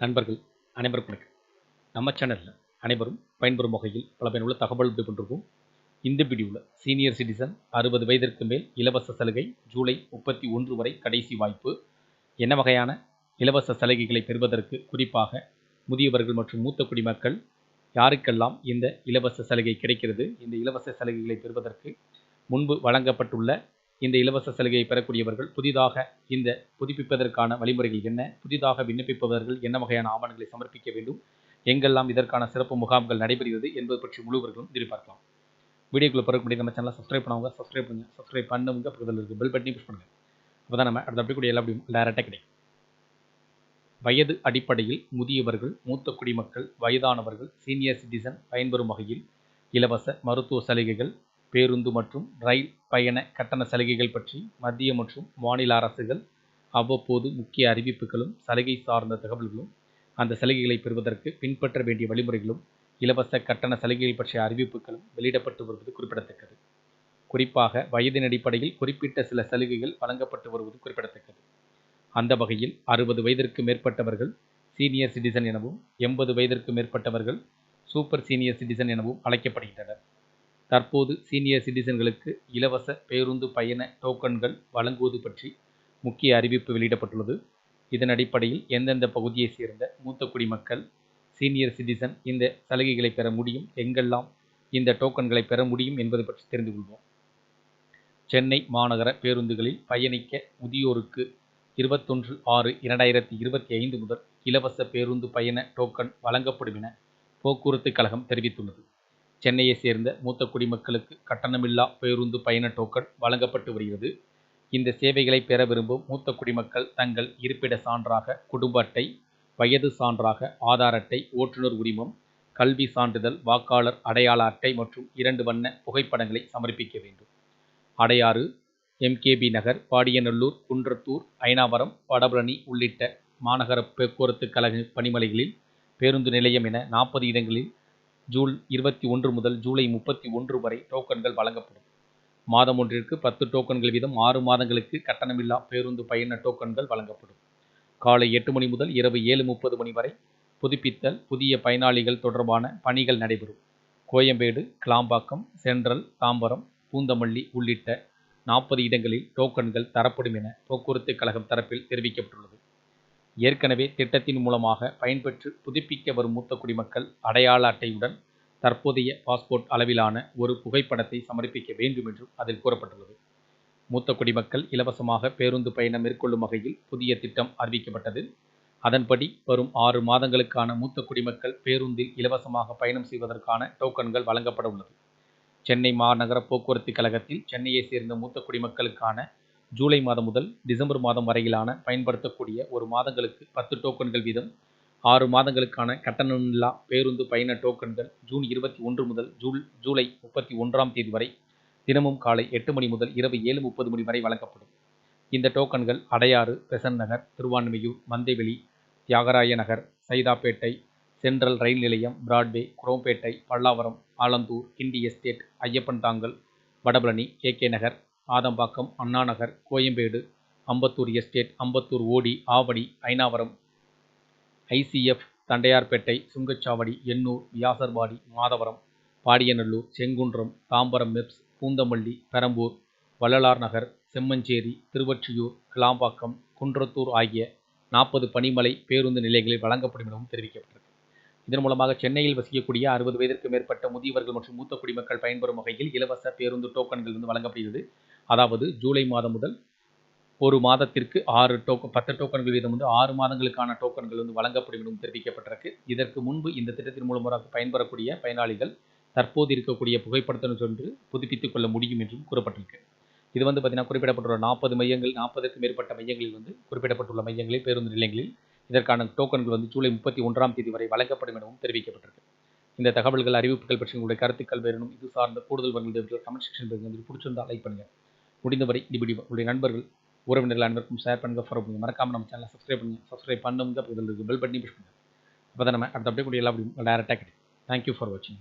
நண்பர்கள் அனைவருக்கும் வணக்கம். நம்ம சேனலில் அனைவரும் பயன்பெறும் வகையில் பல பயனுள்ள தகவல் கொண்டிருக்கும். இந்த வீடியோவில் சீனியர் சிட்டிசன் அறுபது வயதிற்கு மேல் இலவச சலுகை ஜூலை முப்பத்தி ஒன்று வரை கடைசி வாய்ப்பு. என்ன வகையான இலவச சலுகைகளை பெறுவதற்கு குறிப்பாக முதியவர்கள் மற்றும் மூத்த குடிமக்கள் யாருக்கெல்லாம் இந்த இலவச சலுகை கிடைக்கிறது இந்த இலவச சலுகைகளை பெறுவதற்கு முன்பு வழங்கப்பட்டுள்ள இந்த இலவச சலுகையை பெறக்கூடியவர்கள் புதிதாக இந்த புதுப்பிப்பதற்கான வழிமுறைகள் என்ன புதிதாக விண்ணப்பிப்பவர்கள் என்ன வகையான ஆவணங்களை சமர்ப்பிக்க வேண்டும் எங்கெல்லாம் இதற்கான சிறப்பு முகாம்கள் நடைபெறுகிறது என்பது பற்றி முழுவர்களும் எதிர்பார்க்கலாம். வீடியோக்குள்ளே பிறகு நம்ம சேனலை சப்ஸ்கிரைப் பண்ணுவாங்க சப்ஸ்கிரைப் பண்ணுங்க சப்ஸ்கிரைப் பண்ணுங்க பக்கத்தில் இருக்குது பெல் பட்டனி புஷ் பண்ணுங்கள் அப்போ தான் நம்ம அடுத்த அப்படி எல்லா அப்படியும் டேரெக்டாக கிடைக்கும். வயது அடிப்படையில் முதியவர்கள் மூத்த குடிமக்கள் வயதானவர்கள் சீனியர் சிட்டிசன் பயன்பெறும் வகையில் இலவச மருத்துவ சலுகைகள் பேருந்து மற்றும் ரயில் பயண கட்டண சலுகைகள் பற்றி மத்திய மற்றும் மாநில அரசுகள் அவ்வப்போது முக்கிய அறிவிப்புகளும் சலுகை சார்ந்த தகவல்களும் அந்த சலுகைகளை பெறுவதற்கு பின்பற்ற வேண்டிய வழிமுறைகளும் இலவச கட்டண சலுகைகள் பற்றிய அறிவிப்புகளும் வெளியிடப்பட்டு வருவது குறிப்பிடத்தக்கது. குறிப்பாக வயதின் அடிப்படையில் குறிப்பிட்ட சில சலுகைகள் வழங்கப்பட்டு வருவது குறிப்பிடத்தக்கது. அந்த வகையில் அறுபது வயதிற்கு மேற்பட்டவர்கள் சீனியர் சிட்டிசன் எனவும் எண்பது வயதிற்கு மேற்பட்டவர்கள் சூப்பர் சீனியர் சிட்டிசன் எனவும் அழைக்கப்படுகின்றனர். தற்போது சீனியர் சிட்டிசன்களுக்கு இலவச பேருந்து பயண டோக்கன்கள் வழங்குவது பற்றி முக்கிய அறிவிப்பு வெளியிடப்பட்டுள்ளது. இதன் அடிப்படையில் எந்தெந்த பகுதியைச் சேர்ந்த மூத்த குடிமக்கள் சீனியர் சிட்டிசன் இந்த சலுகைகளை பெற முடியும் எங்கெல்லாம் இந்த டோக்கன்களை பெற முடியும் என்பது பற்றி தெரிந்து கொள்வோம். சென்னை மாநகர பேருந்துகளில் பயணிக்க முதியோருக்கு இருபத்தொன்று ஆறு இரண்டாயிரத்தி இருபத்தி ஐந்து முதல் இலவச பேருந்து பயண டோக்கன் வழங்கப்படும் என போக்குவரத்து கழகம் தெரிவித்துள்ளது. சென்னையை சேர்ந்த மூத்த குடிமக்களுக்கு கட்டணமில்லா பேருந்து பயண டோக்கன் வழங்கப்பட்டு வருகிறது. இந்த சேவைகளை பெற விரும்பும் மூத்த குடிமக்கள் தங்கள் இருப்பிட சான்றாக குடும்ப அட்டை வயது சான்றாக ஆதார் அட்டை ஓட்டுநர் உரிமம் கல்வி சான்றிதழ் வாக்காளர் அடையாள அட்டை மற்றும் இரண்டு வண்ண புகைப்படங்களை சமர்ப்பிக்க வேண்டும். அடையாறு எம்கேபி நகர் பாடியநல்லூர் குன்றத்தூர் ஐனாவரம் வடபழனி உள்ளிட்ட மாநகர போக்குவரத்து கழக பணிமனைகளில் பேருந்து நிலையம் என நாற்பது இடங்களில் ஜூன் இருபத்தி ஒன்று முதல் ஜூலை முப்பத்தி ஒன்று வரை டோக்கன்கள் வழங்கப்படும். மாதம் ஒன்றிற்கு பத்து டோக்கன்கள் வீதம் ஆறு மாதங்களுக்கு கட்டணமில்லா பேருந்து பயண டோக்கன்கள் வழங்கப்படும். காலை எட்டு மணி முதல் இரவு ஏழு முப்பது மணி வரை புதுப்பித்தல் புதிய பயனாளிகள் தொடர்பான பணிகள் நடைபெறும். கோயம்பேடு கிளாம்பாக்கம் சென்ட்ரல் தாம்பரம் பூந்தமல்லி உள்ளிட்ட நாற்பது இடங்களில் டோக்கன்கள் தரப்படும் என போக்குவரத்து கழகம் தரப்பில் தெரிவிக்கப்பட்டுள்ளது. ஏற்கனவே திட்டத்தின் மூலமாக பயன்பெற்று புதுப்பிக்க வரும் மூத்த குடிமக்கள் அடையாள அட்டையுடன் தற்போதைய பாஸ்போர்ட் அளவிலான ஒரு புகைப்படத்தை சமர்ப்பிக்க வேண்டும் என்றும் அதில் கூறப்பட்டுள்ளது. மூத்த குடிமக்கள் இலவசமாக பேருந்து பயணம் மேற்கொள்ளும் வகையில் புதிய திட்டம் அறிவிக்கப்பட்டது. அதன்படி வரும் ஆறு மாதங்களுக்கான மூத்த குடிமக்கள் பேருந்தில் இலவசமாக பயணம் செய்வதற்கான டோக்கன்கள் வழங்கப்பட உள்ளது. சென்னை மாநகர போக்குவரத்து கழகத்தில் சென்னையை சேர்ந்த மூத்த குடிமக்களுக்கான ஜூலை மாதம் முதல் டிசம்பர் மாதம் வரையிலான பயன்படுத்தக்கூடிய ஒரு மாதங்களுக்கு பத்து டோக்கன்கள் வீதம். ஆறு மாதங்களுக்கான கட்டணமில்லா பேருந்து பயண டோக்கன்கள் ஜூன் இருபத்தி ஒன்று முதல் ஜூல் ஜூலை முப்பத்தி ஒன்றாம் தேதி வரை தினமும் காலை எட்டு மணி முதல் இரவு ஏழு முப்பது மணி வரை வழங்கப்படும். இந்த டோக்கன்கள் அடையாறு பெசன் நகர் திருவான்மையூர் மந்தைவெளி தியாகராய நகர் சைதாப்பேட்டை சென்ட்ரல் ரயில் நிலையம் Broadway Chromepet Pallavaram Alandur Guindy Estate Iyappan Thangal Vadapalani K K Nagar Adambakkam Anna Nagar Koyambedu Ambattur Estate Ambattur OT Avadi Ayanavaram ICF Tondiarpet Sungachavadi Ennore Vyasarpadi Madhavaram Padiyanallur Sengundram Tambaram MEPZ Poonamallee Perambur Vallalar Nagar Semmancheri Thiruvottiyur Kilambakkam Kundrathur ஆகிய நாற்பது பனிமலை பேருந்து நிலையங்களில் வழங்கப்படும் எனவும் தெரிவிக்கப்பட்டது. இதன் மூலமாக சென்னையில் வசிக்கக்கூடிய அறுபது வயதிற்கு மேற்பட்ட முதியவர்கள் மற்றும் மூத்த குடிமக்கள் பயன்பெறும் வகையில் இலவச பேருந்து டோக்கன்கள் வந்து வழங்கப்படுகிறது. அதாவது ஜூலை மாதம் முதல் ஒரு மாதத்திற்கு ஆறு டோக்கன் பத்து டோக்கன்கள் வீதம் வந்து ஆறு மாதங்களுக்கான டோக்கன்கள் வந்து வழங்கப்படும் எனவும் தெரிவிக்கப்பட்டிருக்கு. இதற்கு முன்பு இந்த திட்டத்தின் மூலமாக பயன்பெறக்கூடிய பயனாளிகள் தற்போது இருக்கக்கூடிய புகைப்படத்துடன் சென்று புதுப்பித்துக் கொள்ள முடியும் என்றும் கூறப்பட்டிருக்கு. இது வந்து பார்த்தீங்கன்னா குறிப்பிடப்பட்டுள்ள நாற்பது மையங்கள் நாற்பதுக்கு மேற்பட்ட மையங்களில் வந்து குறிப்பிடப்பட்டுள்ள மையங்களில் பேருந்து நிலையங்களில் இதற்கான டோக்கன்கள் வந்து ஜூலை முப்பத்தி ஒன்றாம் தேதி வரை வழங்கப்படும் எனவும் தெரிவிக்கப்பட்டிருக்கு. இந்த தகவல்கள் அறிவிப்புகள் பற்றி உங்களுடைய கருத்துக்கள் வேணும் இது சார்ந்த கூடுதல் வகையில் கமெண்ட் செக்ஷன் பிடிச்சிருந்தால் லைக் பண்ணுங்கள் முடிந்தவரை இப்படி உங்களுடைய நண்பர்கள் உறவினர்கள் அனைவருக்கும் ஷேர் பண்ணுங்கள் ஃபாலோ பண்ணுங்கள் மறக்காமல் நம்ம சேனலை சப்ஸ்கிரைப் பண்ணுங்கள் சப்ஸ்கிரைப் பண்ணுங்க இதில் பெல் பட்டனி புஷ் பண்ணுங்கள் அப்போ தான் நம்ம அடுத்த அப்படியே கூட எல்லா டேரெக்டாக கிடைக்கும். தேங்க்யூ ஃபார் வாட்சிங்